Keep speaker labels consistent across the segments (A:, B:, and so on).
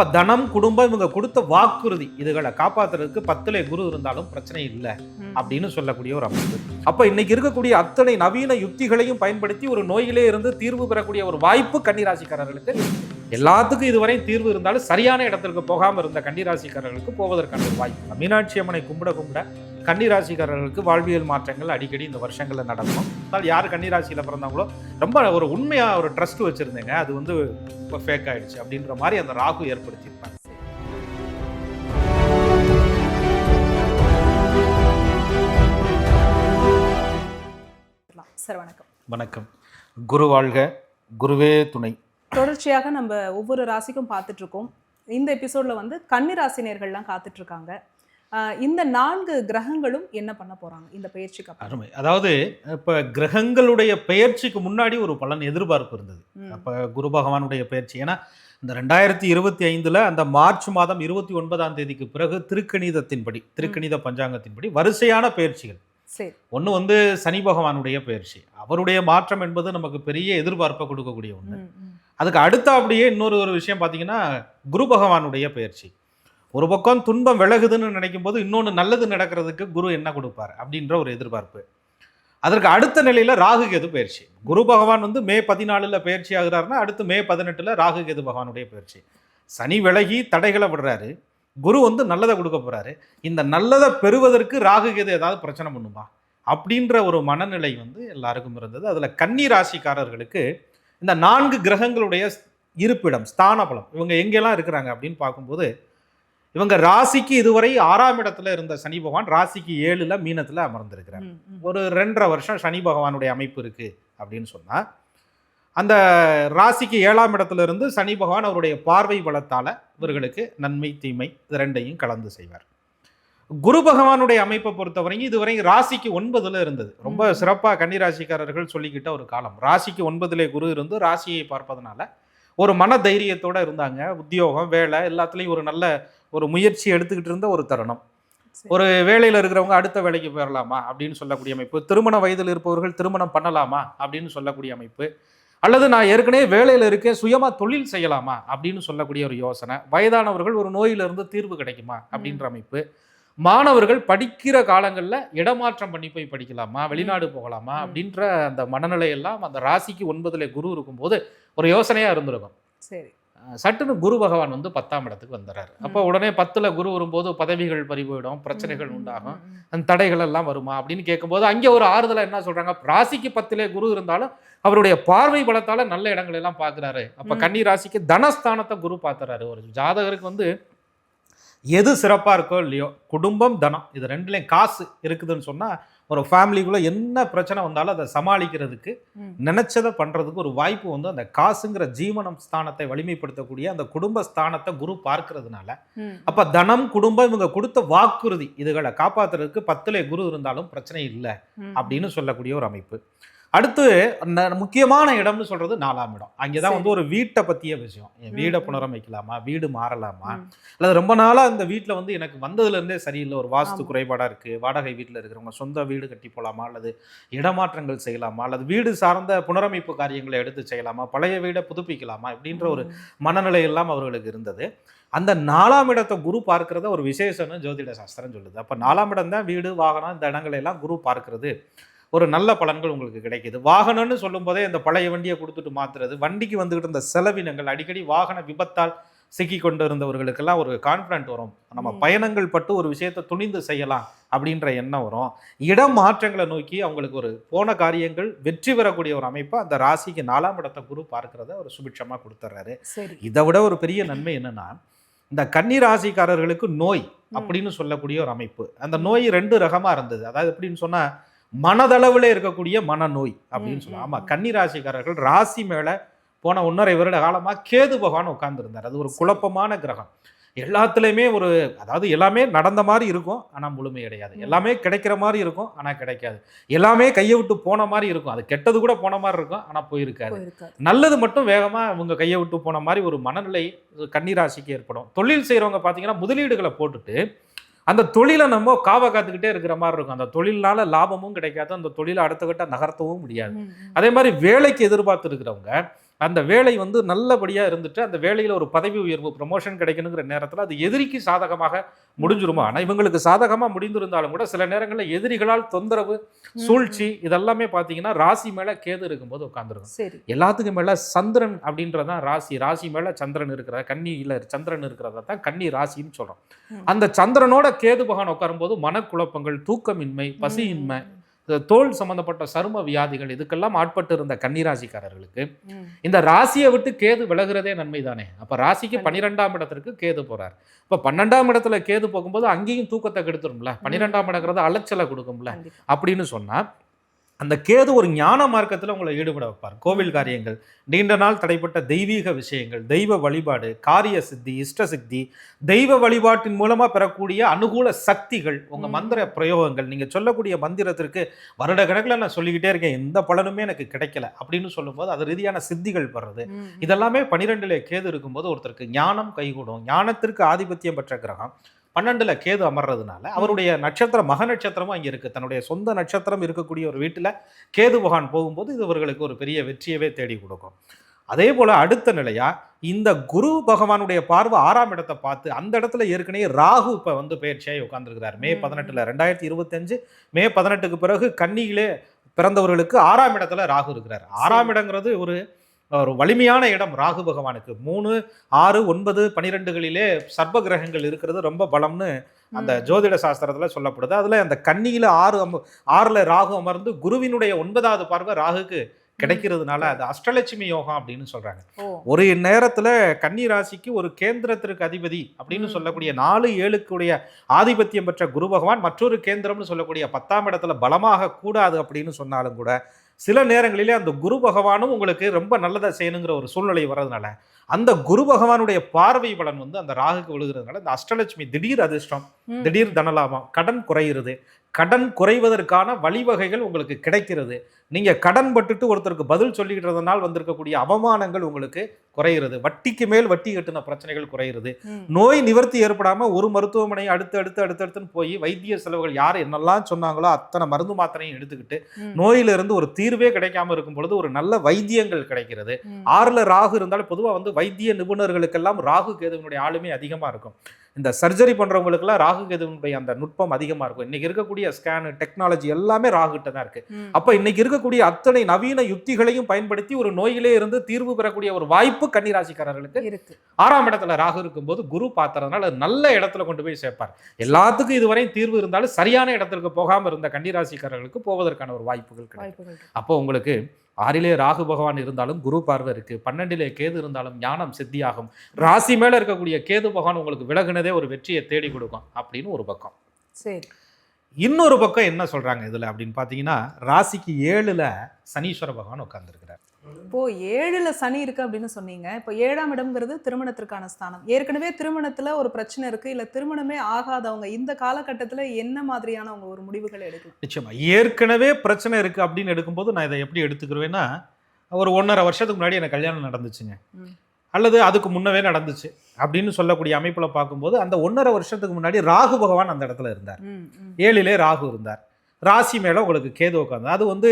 A: அப்ப தனம் குடும்பம் இவங்க கொடுத்த வாக்குறுதி. இதுகளை காப்பாத்துறதுக்கு பத்துல குரு இருந்தாலும் பிரச்சனை இல்லை. அப்படின்னு சொல்லக்கூடிய ஒரு அமைப்பு. அப்ப இன்னைக்கு இருக்கக்கூடிய அத்தனை நவீன யுக்திகளையும் பயன்படுத்தி ஒரு நோயிலே இருந்து தீர்வு பெறக்கூடிய ஒரு வாய்ப்பு கன்னிராசிக்காரர்களுக்கு எல்லாத்துக்கும் இதுவரை தீர்வு இருந்தாலும் சரியான இடத்திற்கு போகாம இருந்த கன்னிராசிக்காரர்களுக்கு போவதற்கான ஒரு வாய்ப்பு. மீனாட்சி அம்மனை கும்பிட கும்பிட கன்னிராசிக்காரர்களுக்கு வாழ்வியல் மாற்றங்கள் அடிக்கடி இந்த வருஷங்களில் நடக்கும். அதனால் யார் கன்னிராசியில் பிறந்தாங்களோ ரொம்ப ஒரு உண்மையா ஒரு ட்ரஸ்ட் வச்சிருந்தேங்க. அது வந்து இப்போ ஃபேக் ஆயிடுச்சு அப்படின்ற மாதிரி அந்த ராகு ஏற்படுத்தியிருப்பாங்க
B: சார் வணக்கம்.
A: வணக்கம். குரு வாழ்க குருவே துணை.
B: தொடர்ச்சியாக நம்ம ஒவ்வொரு ராசிக்கும் பார்த்துட்டு இருக்கோம். இந்த எபிசோட்ல வந்து கன்னி ராசினியர்கள்லாம் காத்துட்டு இருக்காங்க. ஆஹ் இந்த நான்கு கிரகங்களும் என்ன பண்ண போறாங்க? இந்த பயிற்சிக்கு
A: அருமை. அதாவது இப்போ கிரகங்களுடைய பெயர்ச்சிக்கு முன்னாடி ஒரு பலன் எதிர்பார்ப்பு இருந்தது. அப்போ குரு பகவானுடைய பெயர்ச்சி ஏன்னா இந்த ரெண்டாயிரத்தி இருபத்தி ஐந்தில் அந்த மார்ச் மாதம் இருபத்தி ஒன்பதாம் தேதிக்கு பிறகு திருக்கணிதத்தின்படி திருக்கணித பஞ்சாங்கத்தின்படி வரிசையான பெயர்ச்சிகள்
B: சரி.
A: ஒன்று வந்து சனி பகவானுடைய பெயர்ச்சி அவருடைய மாற்றம் என்பது நமக்கு பெரிய எதிர்பார்ப்பை கொடுக்கக்கூடிய ஒன்று. அதுக்கு அடுத்த அப்படியே இன்னொரு ஒரு விஷயம் பார்த்தீங்கன்னா குரு பகவானுடைய பெயர்ச்சி ஒரு பக்கம் துன்பம் விலகுதுன்னு நினைக்கும் போது இன்னொன்று நல்லது நடக்கிறதுக்கு குரு என்ன கொடுப்பார் அப்படின்ற ஒரு எதிர்பார்ப்பு. அதற்கு அடுத்த நிலையில் ராகு கேது பயிற்சி. குரு பகவான் வந்து மே பதினாலில் பயிற்சி ஆகுறாருன்னா அடுத்து மே பதினெட்டில் ராகு கேது பகவானுடைய பயிற்சி. சனி விலகி தடைகளை விடுறாரு. குரு வந்து நல்லதை கொடுக்க போகிறாரு இந்த நல்லதை பெறுவதற்கு ராகு கேது ஏதாவது பிரச்சனை பண்ணுமா? அப்படின்ற ஒரு மனநிலை வந்து எல்லாருக்கும் இருந்தது. அதில் கன்னி ராசிக்காரர்களுக்கு இந்த நான்கு கிரகங்களுடைய இருப்பிடம் ஸ்தான பலம் இவங்க எங்கெல்லாம் இருக்கிறாங்க அப்படின்னு பார்க்கும்போது இவங்க ராசிக்கு இதுவரை ஆறாம் இடத்துல இருந்த சனி பகவான் ராசிக்கு ஏழுல மீனத்துல அமர்ந்திருக்கிறார். ஒரு ரெண்டரை வருஷம் சனி பகவானுடைய அமைப்பு இருக்கு அப்படின்னு சொன்னா அந்த ராசிக்கு ஏழாம் இடத்துல இருந்து சனி பகவான் அவருடைய பார்வை பலத்தால இவர்களுக்கு நன்மை தீமை இது ரெண்டையும் கலந்து செய்வார். குரு பகவானுடைய அமைப்பை பொறுத்தவரைக்கும் இதுவரை ராசிக்கு ஒன்பதுல இருந்தது. ரொம்ப
B: ம்.
A: சிறப்பா கன்னிராசிக்காரர்கள் சொல்லிக்கிட்ட ஒரு காலம். ராசிக்கு ஒன்பதுல குரு இருந்து ராசியை பார்ப்பதனால ஒரு மன தைரியத்தோட இருந்தாங்க. உத்தியோகம் வேலை எல்லாத்துலேயும் ஒரு நல்ல ஒரு முயற்சி எடுத்துக்கிட்டு இருந்த ஒரு தருணம். ஒரு வேலையில் இருக்கிறவங்க அடுத்த வேலைக்கு போயிடலாமா அப்படின்னு சொல்லக்கூடிய அமைப்பு. திருமண வயதில் இருப்பவர்கள் திருமணம் பண்ணலாமா அப்படின்னு சொல்லக்கூடிய அமைப்பு. அல்லது நான் ஏற்கனவே வேலையில் இருக்கேன் சுயமாக தொழில் செய்யலாமா அப்படின்னு சொல்லக்கூடிய ஒரு யோசனை. வயதானவர்கள் ஒரு நோயிலிருந்து தீர்வு கிடைக்குமா அப்படின்ற அமைப்பு. மாணவர்கள் படிக்கிற காலங்களில் இடமாற்றம் பண்ணி போய் படிக்கலாமா வெளிநாடு போகலாமா. அப்படின்ற அந்த மனநிலை எல்லாம் அந்த ராசிக்கு ஒன்பதுல குரு இருக்கும்போது ஒரு யோசனையாக இருந்திருக்கும்.
B: சரி.
A: சட்டுன்னு குரு பகவான் வந்து பத்தாம் இடத்துக்கு வந்துடுறாரு அப்போ உடனே பத்துல குரு வரும்போது பதவிகள் பறி போயிடும் பிரச்சனைகள் உண்டாகும். அந்த தடைகள் எல்லாம் வருமா அப்படின்னு கேட்கும்போது அங்கே ஒரு ஆறுதலா என்ன சொல்றாங்க? ராசிக்கு பத்திலே குரு இருந்தாலும் அவருடைய பார்வை பலத்தால நல்ல இடங்கள் எல்லாம் பார்க்கறாரு அப்ப. கன்னி ராசிக்கு தனஸ்தானத்தை குரு பார்த்துறாரு ஒரு ஜாதகருக்கு வந்து எது சிறப்பா இருக்கோ இல்லையோ குடும்பம் தனம். இது ரெண்டுலையும் காசு இருக்குதுன்னு சொன்னா ஒரு ஃபேமிலிக்குள்ள என்ன பிரச்சனை வந்தாலும் அதை சமாளிக்கிறதுக்கு. நினைச்சதை பண்றதுக்கு ஒரு வாய்ப்பு வந்து அந்த காசுங்கிற ஜீவனம் ஸ்தானத்தை வலிமைப்படுத்தக்கூடிய அந்த குடும்ப ஸ்தானத்தை குரு பார்க்கறதுனால. அப்ப தனம் குடும்பம் இவங்க கொடுத்த வாக்குறுதி இதுகளை காப்பாத்துறதுக்கு பத்துல குரு இருந்தாலும் பிரச்சனை இல்லை. அப்படின்னு சொல்லக்கூடிய ஒரு அமைப்பு அடுத்து முக்கியமான இடம்னு சொல்றது நாலாம் இடம். அங்கேதான் வந்து ஒரு வீட்டை பத்திய விஷயம். என் வீடை. புனரமைக்கலாமா? வீடு மாறலாமா. அல்லது ரொம்ப நாளா இந்த வீட்ல வந்து எனக்கு வந்ததுல இருந்தே சரியில்லை. ஒரு வாஸ்து
B: ஆமா.
A: குறைபாடா இருக்கு. வாடகை வீட்ல இருக்கிறவங்க சொந்த வீடு கட்டி போலாமா? அல்லது இடமாற்றங்கள் செய்யலாமா? அல்லது வீடு சார்ந்த புனரமைப்பு காரியங்களை எடுத்து செய்யலாமா? பழைய வீடை புதுப்பிக்கலாமா? இப்படின்ற ஒரு. மனநிலை எல்லாம் அவர்களுக்கு இருந்தது. அந்த நாலாம் இடத்தை குரு பார்க்கறத ஒரு விசேஷம்னு ஜோதிட சாஸ்திரம் சொல்லுது. அப்ப நாலாம் இடம் தான் வீடு வாகனம் இந்த இடங்களை எல்லாம் குரு பார்க்கிறது. ஒரு நல்ல பலன்கள் உங்களுக்கு கிடைக்குது. வாகனம்னு சொல்லும் போதே இந்த பழைய வண்டியை கொடுத்துட்டு மாத்துறது வண்டிக்கு வந்துகிட்டு இருந்த செலவினங்கள் அடிக்கடி வாகன விபத்தால் சிக்கி கொண்டு இருந்தவர்களுக்கெல்லாம் ஒரு கான்ஃபிடன்ட் வரும். நம்ம. பயணங்கள் பட்டு ஒரு விஷயத்தை துணிந்து செய்யலாம் அப்படின்ற எண்ணம் வரும். இடம் மாற்றங்களை நோக்கி அவங்களுக்கு ஒரு போன காரியங்கள் வெற்றி பெறக்கூடிய ஒரு அமைப்பை அந்த ராசிக்கு நாலாம் இடத்தை குரு பார்க்கறத ஒரு சுபிட்சமா கொடுத்துட்றாரு இதை விட ஒரு பெரிய நன்மை என்னன்னா இந்த கன்னி ராசிக்காரர்களுக்கு நோய். அப்படின்னு சொல்லக்கூடிய ஒரு அமைப்பு. அந்த நோய் ரெண்டு ரகமா இருந்தது. அதாவது எப்படின்னு சொன்னா மனதளவுல இருக்கக்கூடிய மனநோய் அப்படின்னு சொல்லலாம்
B: ம்,
A: ஆமா
B: ம்.
A: கன்னி ராசிக்காரர்கள் ராசி மேல போன ஒன்றரை வருட காலமா கேது பகவான் உட்கார்ந்துருந்தார். அது ஒரு. குழப்பமான கிரகம். எல்லாத்துலேயுமே ஒரு அதாவது எல்லாமே நடந்த மாதிரி இருக்கும் ஆனா முழுமை அடையாது.
B: ம்.
A: எல்லாமே கிடைக்கிற மாதிரி இருக்கும் ஆனா கிடைக்காது. எல்லாமே கையை விட்டு போன மாதிரி இருக்கும். அது கெட்டது கூட போன மாதிரி இருக்கும் ஆனா போயிருக்காது. நல்லது மட்டும் வேகமா உங்க கையை விட்டு போன மாதிரி ஒரு மனநிலை கன்னிராசிக்கு ஏற்படும். தொழில் செய்றவங்க பாத்தீங்கன்னா முதலீடுகளை போட்டுட்டு அந்த தொழிலை நம்ம காவ காத்துக்கிட்டே இருக்கிற மாதிரி இருக்கும் அந்த தொழில்னால லாபமும் கிடைக்காது அந்த தொழிலை அடுத்த கட்ட நகர்த்தவும் முடியாது. அதே மாதிரி வேலைக்கு எதிர்பார்த்து இருக்கிறவங்க அந்த வேலை வந்து நல்லபடியா இருந்துட்டு அந்த வேலையில ஒரு பதவி உயர்வு ப்ரமோஷன் கிடைக்கணுங்கிற நேரத்துல அது எதிரிக்கு சாதகமாக முடிஞ்சிருமா? ஆனா இவங்களுக்கு சாதகமா முடிந்திருந்தாலும் கூட சில நேரங்களில் எதிரிகளால் தொந்தரவு சூழ்ச்சி இதெல்லாமே பாத்தீங்கன்னா ராசி மேல கேது இருக்கும்போது உட்காந்துருக்கும்
B: சரி.
A: எல்லாத்துக்கும் மேல சந்திரன் அப்படின்றதான் ராசி ராசி மேல சந்திரன் இருக்கிற கன்னியில சந்திரன் இருக்கிறத தான் கன்னி ராசின்னு சொல்றோம்.
B: ம்.
A: அந்த சந்திரனோட கேது பகவான் உட்காரும்போது மனக்குழப்பங்கள் தூக்கமின்மை பசியின்மை தோல் சம்பந்தப்பட்ட சரும வியாதிகள் இதுக்கெல்லாம் ஆட்பட்டு இருந்த கன்னிராசிக்காரர்களுக்கு. இந்த ராசியை விட்டு கேது விலகுறதே நன்மை தானே அப்ப ராசிக்கு. பன்னிரெண்டாம் இடத்திற்கு கேது போறார் இப்ப பன்னெண்டாம் இடத்துல கேது போகும்போது அங்கேயும் தூக்கத்தை கெடுத்துரும்ல பன்னிரெண்டாம் இடங்கிறது அலைச்சலை கொடுக்கும்ல. அப்படின்னு சொன்னா அந்த கேது ஒரு ஞான மார்க்கத்துல உங்களை ஈடுபட வைப்பார் கோவில் காரியங்கள் நீண்ட நாள் தடைப்பட்ட தெய்வீக விஷயங்கள் தெய்வ வழிபாடு காரிய சித்தி இஷ்ட சித்தி தெய்வ வழிபாட்டின் மூலமா பெறக்கூடிய அனுகூல சக்திகள் உங்க
B: ம்.
A: மந்திர பிரயோகங்கள் நீங்க சொல்லக்கூடிய மந்திரத்திற்கு வருட கணக்குல நான் சொல்லிக்கிட்டே இருக்கேன் எந்த பலனுமே எனக்கு கிடைக்கல அப்படின்னு சொல்லும்போது அது ரீதியான சித்திகள் பெறது
B: ம்.
A: இதெல்லாமே பனிரெண்டுல கேது இருக்கும்போது ஒருத்தருக்கு ஞானம் கைகூடும் ஞானத்திற்கு ஆதிபத்தியம் பெற்ற கிரகம் பன்னெண்டுல கேது அமர்றதுனால அவருடைய நட்சத்திரம் மக நட்சத்திரமும் அங்க இருக்கு. தன்னுடைய சொந்த நட்சத்திரம் இருக்கக்கூடிய ஒரு வீட்டுல கேது பகவான் போகும்போது இது இவர்களுக்கு ஒரு பெரிய வெற்றியவே தேடி கொடுக்கும். அதே போல அடுத்த நிலையா இந்த குரு பகவானுடைய பார்வை ஆறாம் இடத்தை பார்த்து அந்த இடத்துல ஏற்கனவே ராகு இப்ப வந்து பயிற்சியாகி உட்கார்ந்துருக்கிறார். மே
B: ம்.
A: பதினெட்டுல ரெண்டாயிரத்தி இருபத்தஞ்சு மே பதினெட்டுக்கு பிறகு கன்னியிலே பிறந்தவர்களுக்கு ஆறாம் இடத்துல ராகு இருக்கிறார். ஆறாம் இடங்கிறது ஒரு ஒரு வலிமையான இடம் ராகு பகவானுக்கு. மூணு ஆறு ஒன்பது பனிரெண்டுகளிலே சர்ப்ப கிரகங்கள் இருக்கிறது. ரொம்ப பலம்னு அந்த. ஜோதிட சாஸ்திரத்துல சொல்லப்படுது. அதுல அந்த கன்னியில ஆறு அம ஆறுல ராகு அமர்ந்து குருவினுடைய ஒன்பதாவது பார்வை ராகுக்கு கிடைக்கிறதுனால அது அஷ்டலட்சுமி யோகம் அப்படின்னு சொல்றாங்க. ஒரு நேரத்துல கன்னி ராசிக்கு ஒரு கேந்திரத்திற்கு அதிபதி அப்படின்னு. சொல்லக்கூடிய நாலு ஏழுக்குடைய ஆதிபத்தியம் பெற்ற குரு பகவான் மற்றொரு கேந்திரம்னு சொல்லக்கூடிய பத்தாம் இடத்துல பலமாக கூடாது அப்படின்னு சொன்னாலும் கூட சில நேரங்களிலே அந்த குரு பகவானும் உங்களுக்கு ரொம்ப நல்லதை செய்யணுங்கிற ஒரு சூழ்நிலை வர்றதுனால அந்த குரு பகவானுடைய பார்வை பலன் வந்து அந்த ராகுக்கு விழுகிறதுனால இந்த அஷ்டலட்சுமி திடீர் அதிர்ஷ்டம். திடீர் தனலாபம் கடன் குறையிறது கடன் குறைவதற்கான வழிவகைகள் உங்களுக்கு கிடைக்கிறது நீங்க கடன் பட்டுட்டு ஒருத்தருக்கு பதில் சொல்லிக்கிறதுனால் வந்திருக்கக்கூடிய அவமானங்கள் உங்களுக்கு குறையிறது வட்டிக்கு மேல் வட்டி கட்டின பிரச்சனைகள் குறையிறது
B: ம்.
A: நோய் நிவர்த்தி ஏற்படாம ஒரு மருத்துவமனை அடுத்து அடுத்து அடுத்து அடுத்துன்னு போய் வைத்திய செலவுகள் யார் என்னெல்லாம் சொன்னாங்களோ அத்தனை மருந்து மாத்திரையும் எடுத்துக்கிட்டு. நோயிலிருந்து ஒரு தீர்வே கிடைக்காம இருக்கும் பொழுது ஒரு நல்ல வைத்தியங்கள் கிடைக்கிறது. ஆறுல ராகு இருந்தாலும் பொதுவா வந்து வைத்திய நிபுணர்களுக்கெல்லாம் ராகு கேதுவனுடைய ஆளுமை அதிகமா இருக்கும் இந்த சர்ஜரி பண்றவங்களுக்கெல்லாம் ராகு கேதுவனுடைய அந்த நுட்பம் அதிகமா இருக்கும். இன்னைக்கு இருக்கக்கூடிய ஸ்கேன் டெக்னாலஜி எல்லாமே ராகுகிட்ட தான் இருக்கு. அப்ப இன்னைக்கு இருக்கக்கூடிய அத்தனை நவீன யுக்திகளையும் பயன்படுத்தி ஒரு நோயிலே இருந்து தீர்வு பெறக்கூடிய ஒரு வாய்ப்பு கன்னிராசிக்காரர்களுக்கு
B: இருக்கு.
A: ஆறாம் இடத்துல ராகு இருக்கும்போது குரு பாத்துறதுனால அது நல்ல இடத்துல கொண்டு போய் சேர்ப்பார். எல்லாத்துக்கும் இதுவரையும் தீர்வு இருந்தாலும் சரியான இடத்திற்கு போகாம இருந்த கன்னிராசிக்காரர்களுக்கு போவதற்கான ஒரு வாய்ப்புகள் கிடைக்கும்.
B: இருக்கு.
A: அப்போ உங்களுக்கு ஆறிலே ராகு பகவான் இருந்தாலும் குரு பார்வை இருக்கு. பன்னெண்டிலே கேது இருந்தாலும் ஞானம் சித்தியாகும். ராசி மேல இருக்கக்கூடிய கேது பகவான் உங்களுக்கு விலகுனதே ஒரு வெற்றியை தேடி கொடுக்கும் அப்படின்னு ஒரு பக்கம்.
B: சரி.
A: இன்னொரு பக்கம் என்ன சொல்றாங்க இதுல அப்படின்னு பாத்தீங்கன்னா ராசிக்கு ஏழுல சனீஸ்வர பகவான் உட்கார்ந்துருக்கிறார்.
B: இப்போ ஏழுல சனி இருக்கு அப்படின்னு சொன்னீங்க. இப்போ ஏழாம் இடம்ங்கிறது திருமணத்திற்கான ஸ்தானம். ஏற்கனவே திருமணத்துல ஒரு பிரச்சனை இருக்கு. இல்ல திருமணமே ஆகாதவங்க இந்த காலகட்டத்துல என்ன மாதிரியான அவங்க ஒரு முடிவுகளை எடுக்கலாம்?
A: நிச்சயமா. ஏற்கனவே பிரச்சனை இருக்கு அப்படின்னு எடுக்கும்போது நான் இதை எப்படி எடுத்துக்கிறேன்னா ஒரு ஒன்றரை வருஷத்துக்கு முன்னாடி எனக்கு கல்யாணம் நடந்துச்சுங்க. அல்லது அதுக்கு முன்னவே நடந்துச்சு அப்படின்னு சொல்லக்கூடிய அமைப்புல பார்க்கும்போது அந்த ஒன்றரை வருஷத்துக்கு முன்னாடி ராகு பகவான் அந்த இடத்துல இருந்தார். ஏழிலே ராகு இருந்தார். ராசி மேல உங்களுக்கு கேது உட்காந்து அது வந்து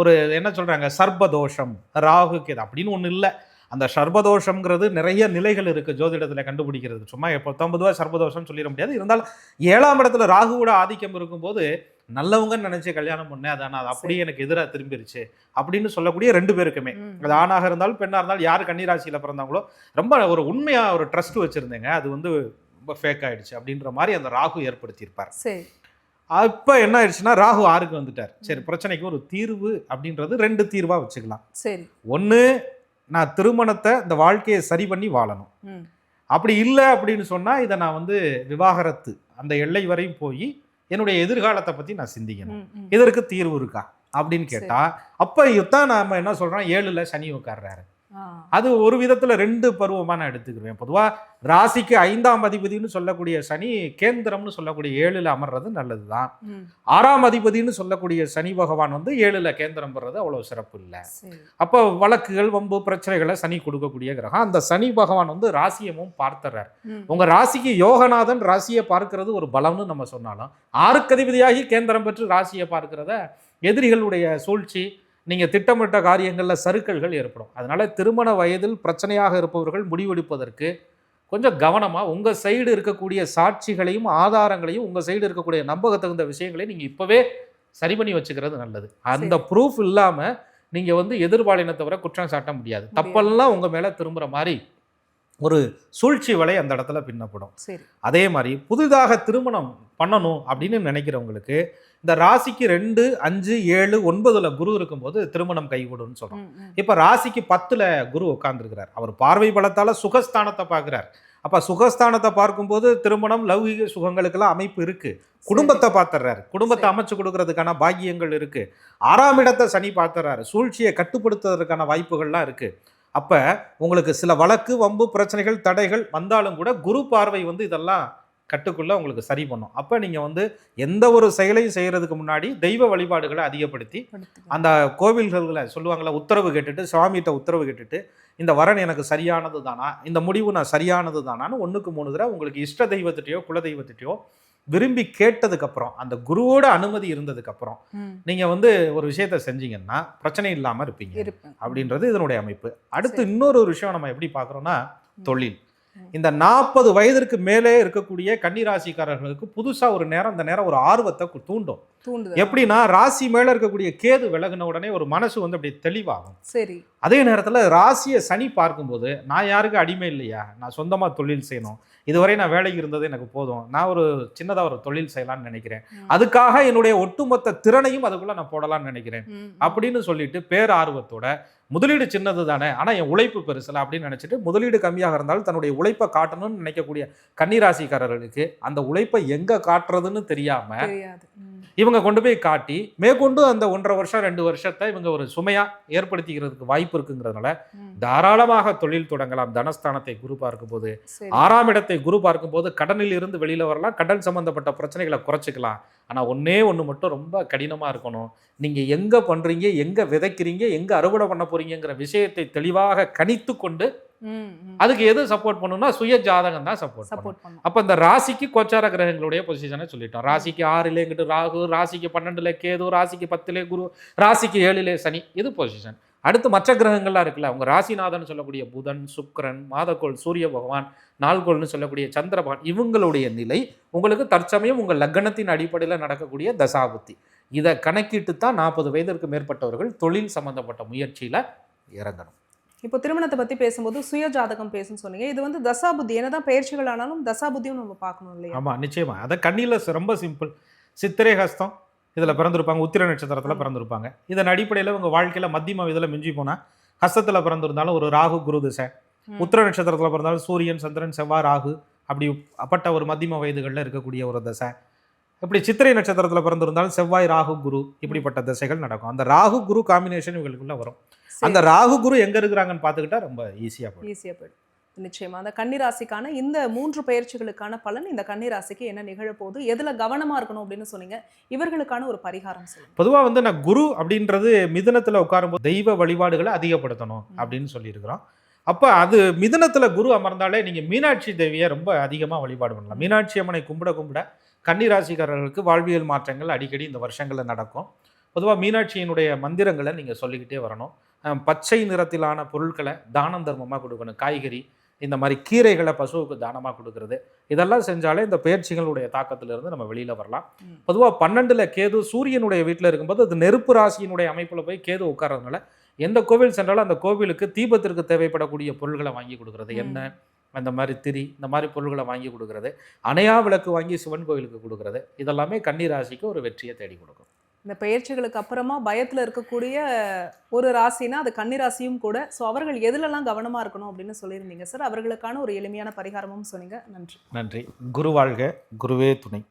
A: ஒரு என்ன சொல்றாங்க? சர்பதோஷம் ராகு கேது அப்படின்னு ஒண்ணு இல்லை. அந்த சர்பதோஷம்ங்கிறது நிறைய நிலைகள் இருக்கு ஜோதிடத்துல கண்டுபிடிக்கிறது. சும்மா பத்தொன்பது சர்பதோஷம் சொல்லிட முடியாது. இருந்தாலும் ஏழாம் இடத்துல ராகுவோட ஆதிக்கம் இருக்கும்போது நல்லவங்கன்னு நினைச்சு கல்யாணம் பண்ணேன். அது ஆனால் அது அப்படியே எனக்கு எதிராக திரும்பிருச்சு அப்படின்னு சொல்லக்கூடிய ரெண்டு பேருக்குமே. அது ஆணாக இருந்தாலும் பெண்ணாக இருந்தாலும் யார் கன்னிராசியில் பிறந்தாங்களோ ரொம்ப ஒரு உண்மையா ஒரு ட்ரஸ்ட் வச்சிருந்தேங்க. அது வந்து ரொம்ப ஃபேக் ஆயிடுச்சு அப்படின்ற மாதிரி அந்த ராகு ஏற்படுத்தியிருப்பார்.
B: சரி.
A: அப்போ என்ன ஆயிடுச்சுன்னா ராகு ஆறுக்கு வந்துட்டார். சரி பிரச்சனைக்கு ஒரு தீர்வு அப்படின்றது ரெண்டு தீர்வா வச்சுக்கலாம்.
B: சரி.
A: ஒன்று நான் திருமணத்தை இந்த வாழ்க்கையை சரி பண்ணி வாழணும். அப்படி இல்லை அப்படின்னு சொன்னா இதை நான் வந்து விவாகரத்து அந்த எல்லை வரையும் போய் என்னுடைய எதிர்காலத்தை பத்தி நான் சிந்திக்கணும். இதற்கு தீர்வு இருக்கா? அப்படின்னு கேட்டா அப்ப இதான் நாம என்ன சொல்றோம்? ஏழுல சனி உட்கார்றாரு. அது ஒரு விதத்துல ரெண்டு பருவமா நான் எடுத்துக்கிருவேன் பொதுவா ராசிக்கு ஐந்தாம் அதிபதினு சொல்லக்கூடிய சனி கேந்திரம்னு சொல்லக்கூடிய ஏழுல அமர்றது நல்லதுதான். ஆறாம் அதிபதினு சொல்லக்கூடிய சனி பகவான் வந்து ஏழுல கேந்திரம் பெறது அவ்வளவு சிறப்பு இல்லை. அப்போ வழக்குகள் வம்பு பிரச்சனைகளை சனி கொடுக்கக்கூடிய கிரகம். அந்த சனி பகவான் வந்து ராசியமும் பார்த்தர்றார்.
B: ம்.
A: உங்க ராசிக்கு யோகநாதன் ராசியை பார்க்கிறது ஒரு பலம்னு நம்ம சொன்னாலும் ஆறுக்கு அதிபதியாகி கேந்திரம் பெற்று ராசியை பார்க்கிறத எதிரிகளுடைய சூழ்ச்சி நீங்கள் திட்டமிட்ட காரியங்களில் சறுக்கல்கள் ஏற்படும். அதனால திருமண வயதில் பிரச்சனையாக இருப்பவர்கள் முடிவெடுப்பதற்கு கொஞ்சம் கவனமாக உங்கள் சைடு இருக்கக்கூடிய சாட்சிகளையும் ஆதாரங்களையும் உங்கள் சைடு இருக்கக்கூடிய நம்பகத்தகுந்த விஷயங்களையும் நீங்கள் இப்போவே சரி பண்ணி வச்சுக்கிறது நல்லது. அந்த ப்ரூஃப் இல்லாமல் நீங்கள் வந்து எதிர்பாலினத்தவரை குற்றம் சாட்ட முடியாது. தப்பெல்லாம் உங்கள் மேலே திரும்புகிற மாதிரி ஒரு சூழ்ச்சி வலை அந்த இடத்துல பின்னப்படும். அதே மாதிரி புதிதாக திருமணம் பண்ணணும் அப்படின்னு நினைக்கிறவங்களுக்கு இந்த ராசிக்கு ரெண்டு அஞ்சு ஏழு ஒன்பதுல குரு இருக்கும்போது திருமணம் கைகூடும்னு சொல்றோம். இப்ப ராசிக்கு பத்துல குரு உட்கார்ந்துருக்கிறார். அவர் பார்வை பலத்தால சுகஸ்தானத்தை பார்க்கிறார். அப்ப சுகஸ்தானத்தை பார்க்கும்போது திருமணம் லௌகிக சுகங்களுக்கெல்லாம் அமைப்பு இருக்கு. குடும்பத்தை பார்த்துறாரு குடும்பத்தை. அமைச்சு கொடுக்கறதுக்கான பாக்கியங்கள் இருக்கு. ஆறாம் இடத்தை சனி பார்த்துறாரு சூழ்ச்சியை கட்டுப்படுத்துவதற்கான வாய்ப்புகள்லாம் இருக்கு. அப்ப உங்களுக்கு சில வழக்கு வம்பு பிரச்சனைகள் தடைகள் வந்தாலும் கூட குரு பார்வை வந்து இதெல்லாம் கட்டுக்குள்ள உங்களுக்கு சரி பண்ணும் அப்ப நீங்க வந்து எந்த ஒரு செயலையும் செய்யறதுக்கு முன்னாடி தெய்வ வழிபாடுகளை அதிகப்படுத்தி. அந்த கோவில்களில் சொல்லுவாங்கள்ல உத்தரவு கேட்டுட்டு சுவாமிகிட்ட உத்தரவு கேட்டுட்டு இந்த வரன் எனக்கு சரியானது தானா இந்த முடிவு நான் சரியானது தானான்னு ஒன்றுக்கு மூணு தடவை உங்களுக்கு இஷ்ட தெய்வத்திட்டையோ குல தெய்வத்திட்டையோ விரும்பி கேட்டதுக்கப்புறம் அந்த குருவோட அனுமதி இருந்ததுக்கப்புறம் நீங்கள் வந்து ஒரு விஷயத்த செஞ்சீங்கன்னா பிரச்சனை இல்லாமல் இருப்பீங்க அப்படின்றது இதனுடைய அமைப்பு. அடுத்து. இன்னொரு ஒரு விஷயம் நம்ம எப்படி பார்க்குறோம்னா
B: ம்.
A: தொழில். இந்த நாற்பது வயதிற்கு மேலே இருக்கக்கூடிய கன்னிராசிக்காரர்களுக்கு புதுசாக ஒரு நேரம் அந்த நேரம் ஒரு ஆர்வத்தை தூண்டும். எப்படின்னா ராசி மேலே இருக்கக்கூடிய கேது விலகுன உடனே ஒரு மனசு வந்து அப்படி தெளிவாகும்.
B: சரி.
A: அதே நேரத்தில் ராசியை சனி பார்க்கும்போது நான் யாருக்கு அடிமை இல்லையா? நான் சொந்தமாக தொழில் செய்யணும். இதுவரை நான் வேலைக்கு இருந்தது எனக்கு போதும் நான் ஒரு சின்னதாக ஒரு தொழில் செய்யலாம்னு நினைக்கிறேன். அதுக்காக என்னுடைய ஒட்டுமொத்த திறனையும் அதுக்குள்ள நான் போடலாம்னு நினைக்கிறேன். அப்படின்னு சொல்லிட்டு பேர் ஆர்வத்தோட முதலீடு சின்னது தானே ஆனால் என் உழைப்பு பெருசல அப்படின்னு நினச்சிட்டு முதலீடு கம்மியாக இருந்தாலும் தன்னுடைய உழைப்பை காட்டணும்னு நினைக்கக்கூடிய கன்னிராசிக்காரர்களுக்கு அந்த உழைப்பை எங்கே காட்டுறதுன்னு தெரியாம
B: தெரியாது ம்.
A: இவங்க கொண்டு போய் காட்டி மேற்கொண்டு அந்த ஒன்றரை வருஷம் ரெண்டு வருஷத்தை இவங்க ஒரு சுமையா ஏற்படுத்திக்கிறதுக்கு வாய்ப்பு இருக்குங்கிறதுனால. தாராளமாக தொழில் தொடங்கலாம். தனஸ்தானத்தை குரு பார்க்கும்போது
B: சரி.
A: ஆறாம் இடத்தை குரு பார்க்கும்போது கடனில் இருந்து வெளியில வரலாம். கடன் சம்பந்தப்பட்ட பிரச்சனைகளை குறைச்சிக்கலாம். ஆனா ஒண்ணே ஒண்ணு மட்டும் ரொம்ப கடினமா இருக்கணும். நீங்க எங்க பண்றீங்க? எங்க விதைக்கிறீங்க? எங்க அறுவடை பண்ண போறீங்கங்கிற விஷயத்தை தெளிவாக கணித்து கொண்டு. அதுக்கு எது சப்போர்ட் பண்ணும்னா சுய ஜாதகம் தான் சப்போர்ட்
B: சப்போர்ட் பண்ணும்.
A: அப்ப இந்த ராசிக்கு கோச்சார கிரகங்களுடைய பொசிஷனை சொல்லிட்டோம். ராசிக்கு ஆறுல எங்கிட்டு ராகு ராசிக்கு பன்னெண்டுல கேது ராசிக்கு பத்துல குரு ராசிக்கு ஏழுல சனி இது பொசிஷன் அடுத்து மற்ற கிரகங்கள்லாம் இருக்குல்ல உங்க ராசிநாதன் சொல்லக்கூடிய புதன் சுக்கிரன் மாதக்கோள் சூரிய பகவான் நாள்கோள்னு சொல்லக்கூடிய சந்திர பகவான் இவங்களுடைய நிலை உங்களுக்கு தற்சமயம் உங்கள் லக்னத்தின் அடிப்படையில் நடக்கக்கூடிய தசாபுத்தி. இதை கணக்கிட்டு தான் நாற்பது வயதிற்கு மேற்பட்டவர்கள் தொழில் சம்பந்தப்பட்ட முயற்சியில இறங்கணும்.
B: இப்போ திருமணத்தை பத்தி பேசும்போது சுய ஜாதகம் பேசுன்னு சொன்னீங்க. இது வந்து தசாபுத்தி. என்னதான் பயிற்சிகள் ஆனாலும் தசாபுத்தியும் நம்ம பார்க்கணும் இல்லையா?
A: ஆமா நிச்சயமா. அதை கண்ணில ரொம்ப சிம்பிள். சித்திரை ஹஸ்தம் இதுல பிறந்திருப்பாங்க. உத்திர நட்சத்திரத்துல. பிறந்திருப்பாங்க. இதன் அடிப்படையில உங்க வாழ்க்கையில மத்தியம இதுல மிஞ்சி போனா ஹஸ்தத்துல பிறந்திருந்தாலும் ஒரு ராகு குரு திசை. உத்திர நட்சத்திரத்துல பிறந்தாலும் சூரியன் சந்திரன் செவ்வாய் ராகு அப்படி அப்பட்ட ஒரு மத்தியம வயதுகளில் இருக்கக்கூடிய ஒரு தசை. இப்படி சித்திரை நட்சத்திரத்துல பிறந்திருந்தாலும் செவ்வாய் ராகு குரு இப்படிப்பட்ட திசைகள் நடக்கும். அந்த ராகு குரு காம்பினேஷன் இவங்களுக்குள்ள வரும். அந்த ராகு குரு எங்க இருக்கிறாங்கன்னு பார்த்துக்கிட்டா ரொம்ப ஈஸியா போயிடும்.
B: ஈஸியா போயிடும். நிச்சயமா. அந்த கன்னிராசிக்கான இந்த மூன்று பயிற்சிகளுக்கான பலன் இந்த கன்னிராசிக்கு என்ன நிகழப்போகுது எதுல கவனமா இருக்கணும் அப்படின்னு சொன்னீங்க. இவர்களுக்கான ஒரு பரிகாரம்
A: பொதுவாக வந்து நான் குரு அப்படின்றது மிதுனத்தில் உட்காரும்போது தெய்வ வழிபாடுகளை அதிகப்படுத்தணும். அப்படின்னு சொல்லியிருக்கிறோம். அப்போ அது மிதுனத்தில் குரு அமர்ந்தாலே நீங்கள் மீனாட்சி தேவியை ரொம்ப அதிகமாக வழிபாடு பண்ணலாம். மீனாட்சி அம்மனை கும்பிட கும்பிட கன்னிராசிக்காரர்களுக்கு வாழ்வியல் மாற்றங்கள் அடிக்கடி இந்த வருஷங்களில் நடக்கும். பொதுவாக மீனாட்சியினுடைய மந்திரங்களை நீங்கள் சொல்லிக்கிட்டே வரணும். பச்சை நிறத்திலான பொருட்களை தானம் தர்மமாக கொடுக்கணும். காய்கறி இந்த மாதிரி கீரைகளை பசுவுக்கு தானமாக கொடுக்கறது. இதெல்லாம் செஞ்சாலே இந்த பயிற்சிகளுடைய தாக்கத்திலிருந்து நம்ம வெளியில் வரலாம். பொதுவாக பன்னெண்டுல கேது சூரியனுடைய வீட்டில் இருக்கும்போது அது நெருப்பு ராசியினுடைய அமைப்பில் போய் கேது உட்கார்றதுனால எந்த கோவில் சென்றாலும் அந்த கோவிலுக்கு தீபத்திற்கு தேவைப்படக்கூடிய பொருள்களை வாங்கி கொடுக்கறது. எண்ணெய் அந்த மாதிரி திரி இந்த மாதிரி பொருள்களை வாங்கி கொடுக்கறது. அணையா விளக்கு வாங்கி சிவன் கோவிலுக்கு கொடுக்கறது. இதெல்லாமே கன்னி ராசிக்கு ஒரு வெற்றியை தேடி கொடுக்கும்.
B: இந்த பயிற்சிகளுக்கு அப்புறமா பயத்துல இருக்கக்கூடிய ஒரு ராசினா அது கன்னிராசியும் கூட. ஸோ அவர்கள் எதுலெல்லாம் கவனமா இருக்கணும் அப்படின்னு சொல்லியிருந்தீங்க சார் அவர்களுக்கான ஒரு எளிமையான பரிகாரமும் சொன்னீங்க. நன்றி.
A: நன்றி. குரு வாழ்க குருவே துணை.